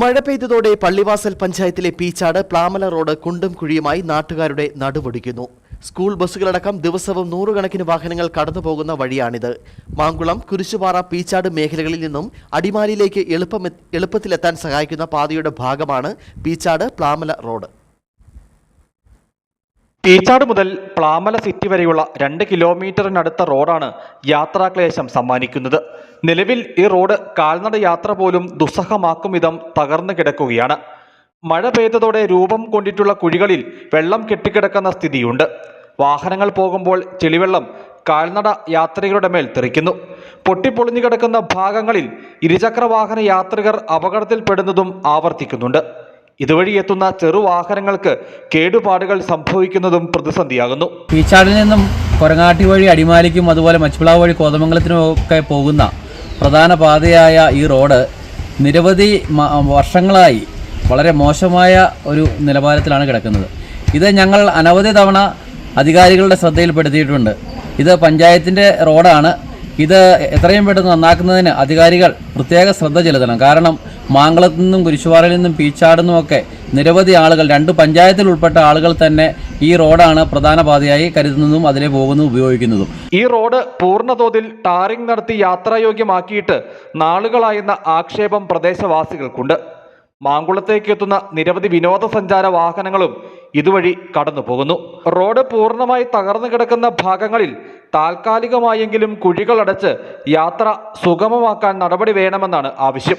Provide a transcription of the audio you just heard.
മഴ പെയ്തതോടെ പള്ളിവാസൽ പഞ്ചായത്തിലെ പീച്ചാട് പ്ലാമല റോഡ് കുണ്ടും കുഴിയുമായി നാട്ടുകാരുടെ നടുവൊടിക്കുന്നു. സ്കൂൾ ബസ്സുകളടക്കം ദിവസവും നൂറുകണക്കിന് വാഹനങ്ങൾ കടന്നുപോകുന്ന വഴിയാണിത്. മാങ്കുളം കുരിശുപാറ പീച്ചാട് മേഖലകളിൽ നിന്നും അടിമാലിയിലേക്ക് എളുപ്പം എളുപ്പത്തിലെത്താൻ സഹായിക്കുന്ന പാതയുടെ ഭാഗമാണ് പീച്ചാട് പ്ലാമല റോഡ്. പീച്ചാട് മുതൽ പ്ലാമല സിറ്റി വരെയുള്ള രണ്ട് കിലോമീറ്ററിനടുത്ത റോഡാണ് യാത്രാക്ലേശം സമ്മാനിക്കുന്നത്. നിലവിൽ ഈ റോഡ് കാൽനട യാത്ര പോലും ദുസ്സഹമാക്കും വിധം തകർന്നു കിടക്കുകയാണ്. മഴ പെയ്തതോടെ രൂപം കൊണ്ടിട്ടുള്ള കുഴികളിൽ വെള്ളം കെട്ടിക്കിടക്കുന്ന സ്ഥിതിയുണ്ട്. വാഹനങ്ങൾ പോകുമ്പോൾ ചെളിവെള്ളം കാൽനട യാത്രികരുടെ മേൽ തെറിക്കുന്നു. പൊട്ടിപ്പൊളിഞ്ഞു കിടക്കുന്ന ഭാഗങ്ങളിൽ ഇരുചക്ര വാഹന യാത്രികർ അപകടത്തിൽപ്പെടുന്നതും ആവർത്തിക്കുന്നുണ്ട്. ഇതുവഴി എത്തുന്ന ചെറുവാഹനങ്ങൾക്ക് കേടുപാടുകൾ സംഭവിക്കുന്നതും പ്രതിസന്ധിയാകുന്നു. പീച്ചാടിൽ നിന്നും കൊരങ്ങാട്ടി വഴി അടിമാലിക്കും അതുപോലെ മച്ചുപ്ലാവ് വഴി കോതമംഗലത്തിനും ഒക്കെ പോകുന്ന പ്രധാന പാതയായ ഈ റോഡ് നിരവധി വർഷങ്ങളായി വളരെ മോശമായ ഒരു നിലവാരത്തിലാണ് കിടക്കുന്നത്. ഇത് ഞങ്ങൾ അനവധി തവണ അധികാരികളുടെ ശ്രദ്ധയിൽപ്പെടുത്തിയിട്ടുണ്ട്. ഇത് പഞ്ചായത്തിന്റെ റോഡാണ്. ഇത് എത്രയും പെട്ടെന്ന് നന്നാക്കുന്നതിന് അധികാരികൾ പ്രത്യേക ശ്രദ്ധ ചെലുത്തണം. കാരണം മാങ്കളത്തു നിന്നും കുരിശുപാറയിൽ നിന്നും പീച്ചാട് നിന്നുമൊക്കെ നിരവധി ആളുകൾ രണ്ട് പഞ്ചായത്തിൽ ഉൾപ്പെട്ട ആളുകൾ തന്നെ ഈ റോഡാണ് പ്രധാന പാതയായി കരുതുന്നതും അതിലെ പോകുന്നതും ഉപയോഗിക്കുന്നതും. ഈ റോഡ് പൂർണതോതിൽ ടാറിംഗ് നടത്തി യാത്രായോഗ്യമാക്കിയിട്ട് നാളുകളായെന്ന ആക്ഷേപം പ്രദേശവാസികൾക്കുണ്ട്. മാങ്കുളത്തേക്ക് എത്തുന്ന നിരവധി വിനോദസഞ്ചാര വാഹനങ്ങളും ഇതുവഴി കടന്നു പോകുന്നു റോഡ് പൂർണമായി തകർന്നു കിടക്കുന്ന ഭാഗങ്ങളിൽ താൽക്കാലികമായെങ്കിലും കുഴികളടച്ച് യാത്ര സുഗമമാക്കാൻ നടപടി വേണമെന്നാണ് ആവശ്യം.